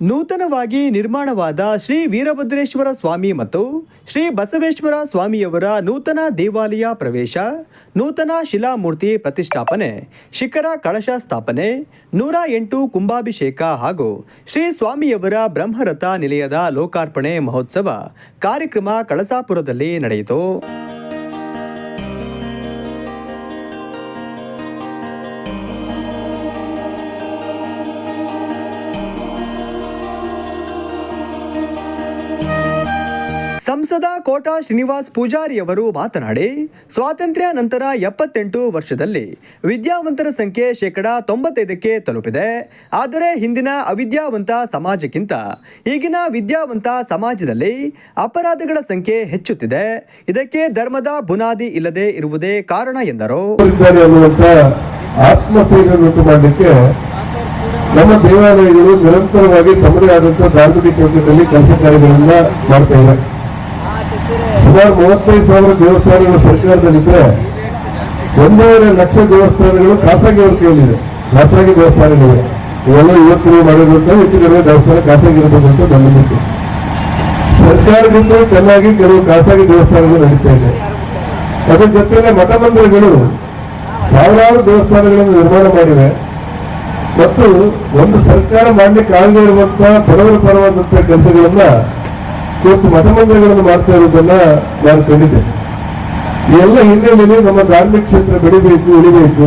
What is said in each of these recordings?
ನೂತನವಾಗಿ ನಿರ್ಮಾಣವಾದ ಶ್ರೀ ವೀರಭದ್ರೇಶ್ವರ ಸ್ವಾಮಿ ಮತ್ತು ಶ್ರೀ ಬಸವೇಶ್ವರ ಸ್ವಾಮಿಯವರ ನೂತನ ದೇವಾಲಯ ಪ್ರವೇಶ, ನೂತನ ಶಿಲಾಮೂರ್ತಿ ಪ್ರತಿಷ್ಠಾಪನೆ, ಶಿಖರ ಕಳಶ ಸ್ಥಾಪನೆ, ನೂರ ಎಂಟು ಕುಂಭಾಭಿಷೇಕ ಹಾಗೂ ಶ್ರೀ ಸ್ವಾಮಿಯವರ ಬ್ರಹ್ಮರಥ ನಿಲಯದ ಲೋಕಾರ್ಪಣೆ ಮಹೋತ್ಸವ ಕಾರ್ಯಕ್ರಮ ಕಳಸಾಪುರದಲ್ಲಿ ನಡೆಯಿತು. ಸಂಸದ ಕೋಟಾ ಶ್ರೀನಿವಾಸ್ ಪೂಜಾರಿಯವರು ಮಾತನಾಡಿ, ಸ್ವಾತಂತ್ರ್ಯ ನಂತರ ಎಪ್ಪತ್ತೆಂಟು ವರ್ಷದಲ್ಲಿ ವಿದ್ಯಾವಂತರ ಸಂಖ್ಯೆ ಶೇಕಡ ತೊಂಬತ್ತೈದಕ್ಕೆ ತಲುಪಿದೆ. ಆದರೆ ಹಿಂದಿನ ಅವಿದ್ಯಾವಂತ ಸಮಾಜಕ್ಕಿಂತ ಈಗಿನ ವಿದ್ಯಾವಂತ ಸಮಾಜದಲ್ಲಿ ಅಪರಾಧಗಳ ಸಂಖ್ಯೆ ಹೆಚ್ಚುತ್ತಿದೆ. ಇದಕ್ಕೆ ಧರ್ಮದ ಬುನಾದಿ ಇಲ್ಲದೆ ಇರುವುದೇ ಕಾರಣ ಎಂದರು. ನಮ್ಮ ದೇವಾಲಯಗಳು ನಿರಂತರವಾಗಿ ತಮ್ಮದೇ ಆದಂತಹ ಧಾರ್ಮಿಕ ಕೆಲಸ ಕಾರ್ಯಗಳನ್ನ ಮಾಡ್ತಾ ಇವೆ. ಸುಮಾರು ಮೂವತ್ತೈದು ಸಾವಿರ ದೇವಸ್ಥಾನಗಳು ಸರ್ಕಾರದಲ್ಲಿದ್ದರೆ ಒಂದೂವರೆ ಲಕ್ಷ ದೇವಸ್ಥಾನಗಳು ಖಾಸಗಿಯವ್ರ ಕೇಳಿದೆ ಖಾಸಗಿ ದೇವಸ್ಥಾನಗಳಿವೆ. ಇವೆಲ್ಲ ಇವತ್ತು ಮಾಡಿರುವಂತ ಹೆಚ್ಚು ಕಡಿಮೆ ದೇವಸ್ಥಾನ ಖಾಸಗಿ ಇರಬೇಕು ಅಂತ ನಂಬಿಕೆ ಸರ್ಕಾರದಿಂದ ಚೆನ್ನಾಗಿ ಕೆಲವು ಖಾಸಗಿ ದೇವಸ್ಥಾನಗಳು ನಡೀತಾ ಇದೆ. ಅದರ ಜೊತೆಗೆ ಮಠ ಮಂದಿರಗಳು ಸಾವಿರಾರು ದೇವಸ್ಥಾನಗಳನ್ನು ನಿರ್ಮಾಣ ಮಾಡಿವೆ. ಮತ್ತು ಒಂದು ಸರ್ಕಾರ ಮಾಡಲಿಕ್ಕೆ ಆಗದೇ ಇರುವಂತಹ ಪರವರ ಪರವಾದಂತಹ ಕೆಲಸಗಳನ್ನ ಇವತ್ತು ಮಠಮಂದಿರಗಳನ್ನು ಮಾಡ್ತಾ ಇರೋದನ್ನ ನಾನು ಕಂಡಿದ್ದೆ ಈ ಎಲ್ಲ ಹಿನ್ನೆಲೆಯಲ್ಲಿ ನಮ್ಮ ಧಾರ್ಮಿಕ ಕ್ಷೇತ್ರ ಬೆಳಿಬೇಕು, ಉಳಿಬೇಕು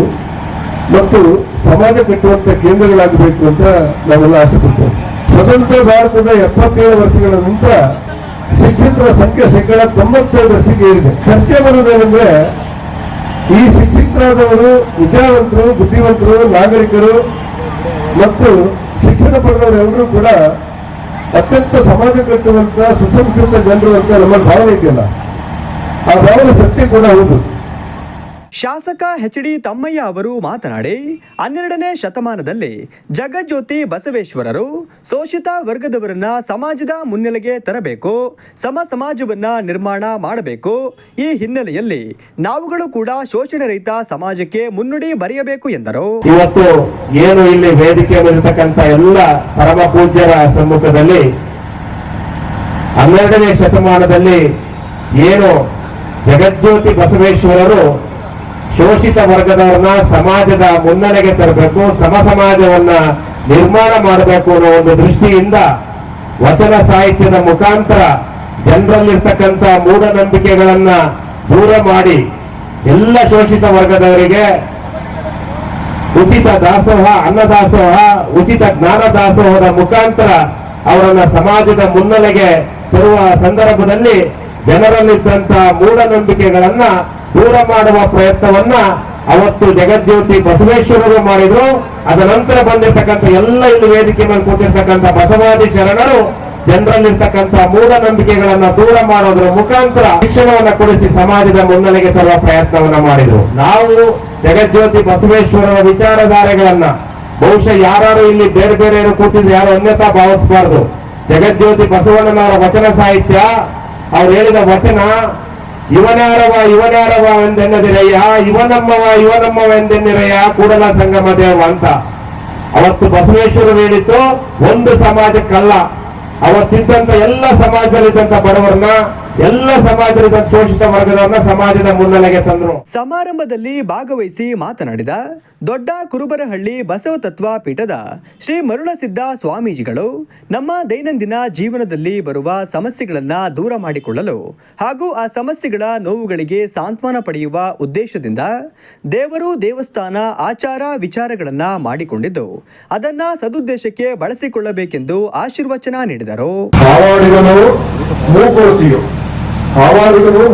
ಮತ್ತು ಸಮಾಜ ಕಟ್ಟುವಂತ ಕೇಂದ್ರಗಳಾಗಬೇಕು ಅಂತ ನಾವೆಲ್ಲ ಆಸೆ ಪಡ್ತೇವೆ. ಸ್ವತಂತ್ರ ಭಾರತದ ಎಪ್ಪತ್ತೇಳು ವರ್ಷಗಳ ನಂತರ ಶಿಕ್ಷಕರ ಸಂಖ್ಯೆ ಶೇಕಡ ವರ್ಷಕ್ಕೆ ಏರಿದೆ. ಚರ್ಚೆ ಬರುವುದೇನೆಂದ್ರೆ ಈ ಶಿಕ್ಷಕರಾದವರು ವಿದ್ಯಾವಂತರು, ಬುದ್ಧಿವಂತರು, ನಾಗರಿಕರು ಮತ್ತು ಶಿಕ್ಷಣ ಪಡೆದವರೆಲ್ಲರೂ ಕೂಡ ಅತ್ಯಂತ ಸಮಾಜ ಕಟ್ಟುವಂತ ಸುಸಂಸ್ಕೃತ ಜನರು ಅಂತ ನಮ್ಮ ಭಾವನೆ ಇದೆಯಲ್ಲ ಆ ಭಾವನೆ ಸತ್ಯ ಕೂಡ ಹೌದು. ಶಾಸಕ ಎಚ್ ಡಿ ತಮ್ಮಯ್ಯ ಅವರು ಮಾತನಾಡಿ, ಹನ್ನೆರಡನೇ ಶತಮಾನದಲ್ಲಿ ಜಗಜ್ಯೋತಿ ಬಸವೇಶ್ವರರು ಶೋಷಿತ ವರ್ಗದವರನ್ನ ಸಮಾಜದ ಮುನ್ನೆಲೆಗೆ ತರಬೇಕು, ಸಮ ಸಮಾಜವನ್ನ ನಿರ್ಮಾಣ ಮಾಡಬೇಕು. ಈ ಹಿನ್ನೆಲೆಯಲ್ಲಿ ನಾವುಗಳು ಕೂಡ ಶೋಷಣೆ ರಹಿತ ಸಮಾಜಕ್ಕೆ ಮುನ್ನುಡಿ ಬರೆಯಬೇಕು ಎಂದರು. ಇವತ್ತು ಏನು ಇಲ್ಲಿ ವೇದಿಕೆ ಇರತಕ್ಕಂತ ಎಲ್ಲ ಪರಮ ಪೂಜ್ಯರ ಸಮ್ಮುಖದಲ್ಲಿ ಹನ್ನೆರಡನೇ ಶತಮಾನದಲ್ಲಿ ಏನು ಜಗಜ್ಯೋತಿ ಬಸವೇಶ್ವರರು ಶೋಷಿತ ವರ್ಗದವರನ್ನ ಸಮಾಜದ ಮುನ್ನಡೆಗೆ ತರಬೇಕು ಸಮ ಸಮಾಜವನ್ನ ನಿರ್ಮಾಣ ಮಾಡಬೇಕು ಅನ್ನೋ ಒಂದು ದೃಷ್ಟಿಯಿಂದ ವಚನ ಸಾಹಿತ್ಯದ ಮುಖಾಂತರ ಜನರಲ್ಲಿರ್ತಕ್ಕಂಥ ಮೂಢನಂಬಿಕೆಗಳನ್ನ ದೂರ ಮಾಡಿ ಎಲ್ಲ ಶೋಷಿತ ವರ್ಗದವರಿಗೆ ಉಚಿತ ದಾಸೋಹ, ಅನ್ನದಾಸೋಹ, ಉಚಿತ ಜ್ಞಾನ ದಾಸೋಹದ ಮುಖಾಂತರ ಅವರನ್ನ ಸಮಾಜದ ಮುನ್ನಡೆಗೆ ತರುವ ಸಂದರ್ಭದಲ್ಲಿ ಜನರಲ್ಲಿದ್ದಂತಹ ಮೂಢನಂಬಿಕೆಗಳನ್ನ ದೂರ ಮಾಡುವ ಪ್ರಯತ್ನವನ್ನ ಅವತ್ತು ಜಗಜ್ಯೋತಿ ಬಸವೇಶ್ವರರು ಮಾಡಿದ್ರು. ಅದ ನಂತರ ಬಂದಿರತಕ್ಕಂಥ ಎಲ್ಲ ಇಲ್ಲಿ ವೇದಿಕೆ ಮೇಲೆ ಕೂತಿರ್ತಕ್ಕಂಥ ಬಸವಾದಿ ಶರಣರು, ಜನರಲ್ಲಿರ್ತಕ್ಕಂಥ ಮೂಢನಂಬಿಕೆಗಳನ್ನ ದೂರ ಮಾಡೋದ್ರ ಮುಖಾಂತರ ಶಿಕ್ಷಣವನ್ನ ಕೊಡಿಸಿ ಸಮಾಜದ ಮುನ್ನೆಲೆಗೆ ತರುವ ಪ್ರಯತ್ನವನ್ನ ಮಾಡಿದ್ರು. ನಾವು ಜಗಜ್ಯೋತಿ ಬಸವೇಶ್ವರರ ವಿಚಾರಧಾರೆಗಳನ್ನ, ಬಹುಶಃ ಯಾರು ಇಲ್ಲಿ ಬೇರೆ ಬೇರೆ ಕೂತಿದ್ರೆ ಯಾರು ಅನ್ಯತಾ ಭಾವಿಸಬಾರದು. ಜಗಜ್ಯೋತಿ ಬಸವಣ್ಣನವರ ವಚನ ಸಾಹಿತ್ಯ, ಅವ್ರು ಹೇಳಿದ ವಚನ ಇವನ್ಯಾರವ ಇವನ್ಯಾರವ ಎಂದೆನ್ನದಿರಯ್ಯ, ಇವನಮ್ಮವ ಇವನಮ್ಮವ ಎಂದೆನ್ನಿರಯ್ಯ, ಕೂಡಲ ಸಂಗಮ ದೇವ ಅಂತ. ಅವತ್ತು ಬಸವೇಶ್ವರ ಹೇಳಿತ್ತು ಒಂದು ಸಮಾಜಕ್ಕಲ್ಲ. ಅವತ್ತಿದ್ದಂತ ಎಲ್ಲ ಸಮಾಜದಲ್ಲಿದ್ದಂತ ಬಡವರನ್ನ, ಎಲ್ಲ ಸಮಾಜದ ಶೋಷಿತ ವರ್ಗದವರನ್ನ ಸಮಾಜದ ಮುನ್ನೆಲೆಗೆ ತಂದ್ರು. ಸಮಾರಂಭದಲ್ಲಿ ಭಾಗವಹಿಸಿ ಮಾತನಾಡಿದ ದೊಡ್ಡ ಕುರುಬರಹಳ್ಳಿ ಬಸವ ತತ್ವ ಪೀಠದ ಶ್ರೀ ಮರುಳಸಿದ್ದ ಸ್ವಾಮೀಜಿಗಳು ನಮ್ಮ ದೈನಂದಿನ ಜೀವನದಲ್ಲಿ ಬರುವ ಸಮಸ್ಯೆಗಳನ್ನು ದೂರ ಮಾಡಿಕೊಳ್ಳಲು ಹಾಗೂ ಆ ಸಮಸ್ಯೆಗಳ ನೋವುಗಳಿಗೆ ಸಾಂತ್ವನ ಪಡೆಯುವ ಉದ್ದೇಶದಿಂದ ದೇವರು ದೇವಸ್ಥಾನ ಆಚಾರ ವಿಚಾರಗಳನ್ನು ಮಾಡಿಕೊಂಡಿದ್ದು, ಅದನ್ನ ಸದುದ್ದೇಶಕ್ಕೆ ಬಳಸಿಕೊಳ್ಳಬೇಕೆಂದು ಆಶೀರ್ವಚನ ನೀಡಿದರು.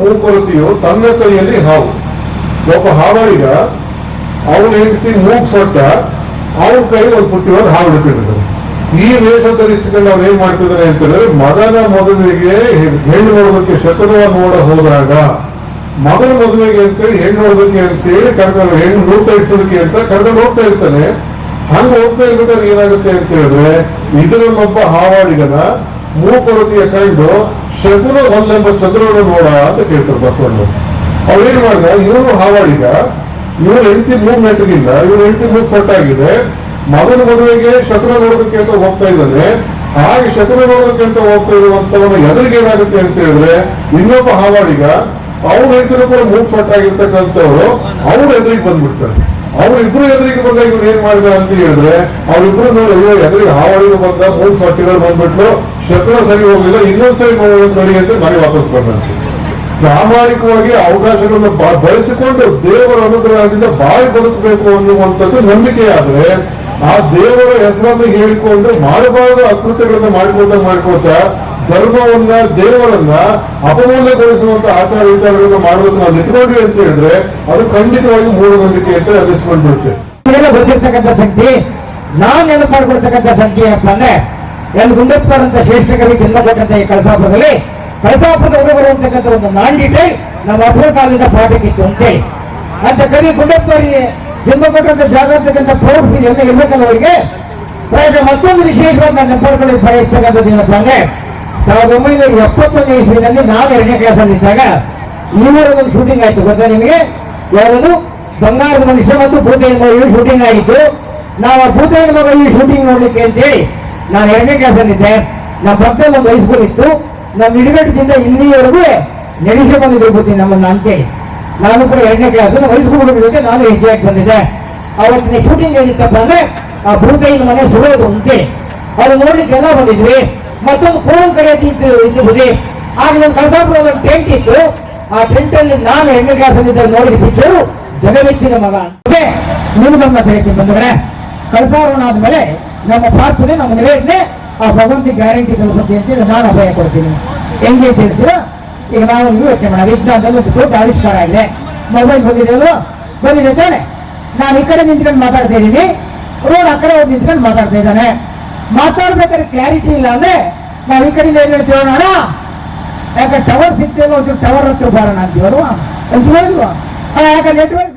ಮೂಕೊರತಿಯು ತನ್ನ ಕೈಯಲ್ಲಿ ಹಾವು. ಒಬ್ಬ ಹಾವಾಡಿಗ ಅವನ ಹೆಂಡತಿ ಮೂಗ್ ಸೊಟ್ಟ, ಅವನ ಕೈ ಒಂದು ಪುಟ್ಟಿ ಒಂದು ಹಾವು ಇಟ್ಟಿರ್ತದೆ ಈ ವೇಷ ಧರಿಸಿಕೊಂಡು ಅವ್ರು ಏನ್ ಮಾಡ್ತಿದ್ದಾರೆ ಅಂತಂದ್ರೆ ಮಗನ ಮದುವೆಗೆ ಹೆಣ್ಣು ನೋಡೋದಕ್ಕೆ ಶತ್ರು ನೋಡ ಹೋದಾಗ, ಮಗನ ಮದುವೆಗೆ ಅಂತೇಳಿ ಹೆಣ್ಣು ನೋಡೋದಕ್ಕೆ ಅಂತೇಳಿ ಕರ್ಕೊಂಡು, ಹೆಣ್ಣು ನೋಡ್ತಾ ಇರ್ಸೋದಕ್ಕೆ ಅಂತ ಕರ್ಕೊಂಡು ಹೋಗ್ತಾ ಇರ್ತಾನೆ. ಹಂಗ ಹೋಗ್ತಾ ಇರ್ಬೇಕಾದ್ರೆ ಏನಾಗುತ್ತೆ ಅಂತ ಹೇಳಿದ್ರೆ, ಇದರಲ್ಲೊಬ್ಬ ಹಾವಾಡಿಗನ ಮೂಕೊರತಿಯ ಕಂಡು ಶತ್ರು ಹೊಲ್ಲೆಂಬ ಚಂದ್ರನ ನೋಡ ಅಂತ ಕೇಳ್ತಾರೆ ಬಸವಣ್ಣ ಅವ್ರೇನ್ ಮಾಡಿದ, ಇವನು ಹಾವಾಡಿಗ ಇವನು ಹೆಂಡತಿ ಮೂರ್ ನೆಟ್ಟಗಿಲ್ಲ ಇವ್ರು ಹೆಂಡತಿ ಮೂರ್ ಸೊಟ್ಟ ಆಗಿದೆ. ಮಗನ ಮದುವೆಗೆ ಶತ್ರು ನೋಡೋದಕ್ಕೆ ಅಂತ ಹೋಗ್ತಾ ಇದ್ದಾರೆ ಹಾಗೆ ಶತ್ರುಗಳಕ್ಕಿಂತ ಹೋಗ್ತಾ ಇರುವಂತವನ್ನ ಎದುರಿಗೆ ಏನಾಗುತ್ತೆ ಅಂತ ಹೇಳಿದ್ರೆ, ಇನ್ನೊಬ್ಬ ಹಾವಾಡಿಗ, ಅವ್ರ ರೈತರು ಕೂಡ ಮೂರ್ ಸೊಟ್ಟ ಆಗಿರ್ತಕ್ಕಂಥವ್ರು, ಅವ್ರ ಎದುರಿಗೆ ಬಂದ್ಬಿಡ್ತಾರೆ. ಅವ್ರಿಬ್ರು ಎದುರಿಗೆ ಬಂದಾಗ ಇವ್ರು ಏನ್ ಮಾಡಿದ ಅಂತ ಹೇಳಿದ್ರೆ, ಅವ್ರಿಬ್ರು ನೋಡಿ, ಅಯ್ಯೋ, ಎದುರಿಗೆ ಹಾವಾಡಿಗೆ ಬಂದ ಮೂರ್ ಸೊಟ್ಟಿಗಳು ಬಂದ್ಬಿಟ್ಟು ಶತ್ರು ಸರಿ ಹೋಗಿಲ್ಲ ಇನ್ನೊಂದ್ಸರಿ ನೋಡಿ ಅಂತ ಮನೆ ವಾಪಸ್ ಬಂದಂತೆ ಪ್ರಾಮಾಣಿಕವಾಗಿ ಅವಕಾಶಗಳನ್ನು ಬಳಸಿಕೊಂಡು ದೇವರ ಅನುಗ್ರಹದಿಂದ ಬಾಯಿ ಬದುಕಬೇಕು ಅನ್ನುವಂಥದ್ದು ನಂಬಿಕೆ ಆದ್ರೆ, ಆ ದೇವರ ಹೆಸರನ್ನು ಹೇಳಿಕೊಂಡು ಮಾಡಬಾರದು ಅಕೃತ್ಯಗಳನ್ನು ಮಾಡ್ಕೊಳ್ತಾ ಮಾಡಿಕೊಳ್ತಾ ಧರ್ಮವನ್ನ, ದೇವರನ್ನ ಅಪಮೂಲ್ಯಗೊಳಿಸುವಂತ ಆಚಾರ ವಿಚಾರಗಳನ್ನು ಮಾಡೋದನ್ನ ನಾವು ಇಟ್ಕೊಂಡ್ವಿ ಅಂತ ಹೇಳಿದ್ರೆ ಅದು ಖಂಡಿತವಾಗಿ ಮೂಢನಂಬಿಕೆ ಅಂತ ಅನ್ನಿಸ್ಕೊಂಡ್ಬಿಡುತ್ತೆ ಹೊಸಿರ್ತಕ್ಕಂಥ ಸಂಖ್ಯೆ ನಾನ್ ನೆನಪು ಮಾಡ್ಕೊಳ್ತಕ್ಕಂಥ ಸಂಖ್ಯೆ ಏನಪ್ಪ ಅಂದ್ರೆ ಎಲ್ ಗುಂಡಪ್ಪರ್ ಅಂತ ಶ್ರೇಷ್ಠ ಕವಿ ಜನ್ಮ ಈ ಕಳಸಾಪುರದಲ್ಲಿ ಕಳಸಾಪುರದ ಅಂತಕ್ಕಂಥ ಒಂದು ನಾಂಡಿಟ್ಟೆ ನಮ್ಮ ಅಪರ ಕಾಲದ ಪಾಠಕ್ಕಿತ್ತು ಅಂತೇಳಿ ಅಂತ ಕವಿ ಗುಂಡಪ್ಪರಿಗೆ ಜನ್ಮ ಕೊಟ್ಟಂತ ಜಾಗ ಅಂತಕ್ಕಂಥ ಪ್ರವೃತ್ತಿ ಎಲ್ಲ ಇರ್ಬೇಕಲ್ಲ ಅವರಿಗೆ ಮತ್ತೊಂದು ವಿಶೇಷವಾಗಿ ನಾನು ನೆನಪಡ್ಕೊಳ್ಳಿ ಬಯಸ್ತಕ್ಕಂಥದ್ದು ಏನಪ್ಪ ಅಂದ್ರೆ ಸಾವಿರದ ಒಂಬೈನೂರ ಎಪ್ಪತ್ತೊಂದನೇ ಇಸ್ವಿನಲ್ಲಿ ನಾನು ಎರಡನೇ ಕ್ಲಾಸಲ್ಲಿದ್ದಾಗ ಇವರ ಒಂದು ಶೂಟಿಂಗ್ ಆಯ್ತು ಗೊತ್ತಾ ನಿಮಗೆ? ಯಾವುದು ಬಂಗಾರದ ಮನುಷ್ಯ ಮತ್ತು ಭೂತೆಯ ಮಗ ಶೂಟಿಂಗ್ ಆಗಿತ್ತು. ನಾವು ಆ ಭೂತೆಯ ಮಗ ಶೂಟಿಂಗ್ ನೋಡ್ಲಿಕ್ಕೆ ಅಂತೇಳಿ ನಾನು ಎರಡನೇ ಕ್ಲಾಸಲ್ಲಿದ್ದೆ ನಮ್ಮ ಪಕ್ಕದಲ್ಲಿ ಒಂದು ಹೈಸ್ಕೂಲ್ ಇತ್ತು. ನಮ್ಮ ಇಡಗಟ್ಟದಿಂದ ಇಲ್ಲಿವರೆಗೂ ನಡೆಸಿ ಬಂದಿದ್ರು ಭೂತಿ ನಮ್ಮನ್ನು ಅಂತೇಳಿ ನಾನು ಕೂಡ ಎರಡನೇ ಕ್ಲಾಸ್ ನಮ್ಮ ಹೈಸ್ಕೂಲ್ ನಾನು ಹೆಜ್ಜೆಯಾಗಿ ಬಂದಿದ್ದೆ. ಅವತ್ತಿನ ಶೂಟಿಂಗ್ ಏನಿತ್ತಪ್ಪ ಅಂದ್ರೆ ಆ ಭೂತೈನ ಮನೆ ಸುಳೋದು ಅಂತೇಳಿ ಅದು ನೋಡಲಿಕ್ಕೆ ಎಲ್ಲ ಬಂದಿದ್ವಿ. ಮತ್ತೊಂದು ಫೋನ್ ಕಡೆ ತಿಂತು ಇದ್ದು ಬುದ್ಧಿ ಆಗ ನಮ್ಮ ಕಳಸಾಪುರದ ಟೆಂಟ್ ಇತ್ತು. ಆ ಟೆಂಟ್ ಅಲ್ಲಿ ನಾನು ಹೆಣ್ಣು ಕ್ಲಾಸಲ್ಲಿದ್ದ ನೋಡಿ ಪಿಕ್ಚರು ಜಗಮೆಚ್ಚಿನ ಮಗ. ಅಂತ ನಿಮ್ಗಮ್ಮ ಹೇಳ್ತೀನಿ ಬಂದರೆ ಕಳಸಾಪುರ ಆದಮೇಲೆ ನಮ್ಮ ಪ್ರಾರ್ಥನೆ ನಮ್ಮ ನಿವೇದನೆ ಆ ಭಗವಂತಿ ಗ್ಯಾರಂಟಿ ಕಲ್ಪತಿ ಅಂತೇಳಿ ನಾನು ಅಭಯ ಕೊಡ್ತೀನಿ. ಹೆಂಗೆ ಅಂತ ಹೇಳ್ತೀರಾ ಈಗ ನಾವು ಯೋಚನೆ ಮಾಡೋಣ. ವಿಜ್ಞಾನದಲ್ಲಿ ಒಂದು ದೊಡ್ಡ ಆವಿಷ್ಕಾರ ಆಗಿದೆ. ಮೊಬೈಲ್ ಬಂದಿದೆಯಲ್ಲೋ ಬಂದಿದೆ ತಾನೆ. ನಾನು ಈ ಕಡೆ ನಿಂತ್ಕೊಂಡು ಮಾತಾಡ್ತಾ ಇದ್ದೀನಿ. ರೋಡ್ ಆ ಕಡೆ ಹೋಗಿ ನಿಂತ್ಕೊಂಡು ಮಾತಾಡ್ತಾ ಇದ್ದಾನೆ. ಮಾತಾಡ್ಬೇಕಾದ್ರೆ ಕ್ಲಾರಿಟಿ ಇಲ್ಲ ಅಂದ್ರೆ ನಾವು ಈ ಕಡೆ ಏನ್ ಹೇಳ್ತೀವಿ ಅಣ್ಣ ಯಾಕೆ ಟವರ್ ಸಿಗ್ತಿಲ್ಲ ಟವರ್ ಹತ್ರ ಬರೋಣ ಅಂತೀವಲ್ವಾ? ಹೇಳಿದ್ವಾ ಯಾಕೆ ನೆಟ್ವರ್ಕ್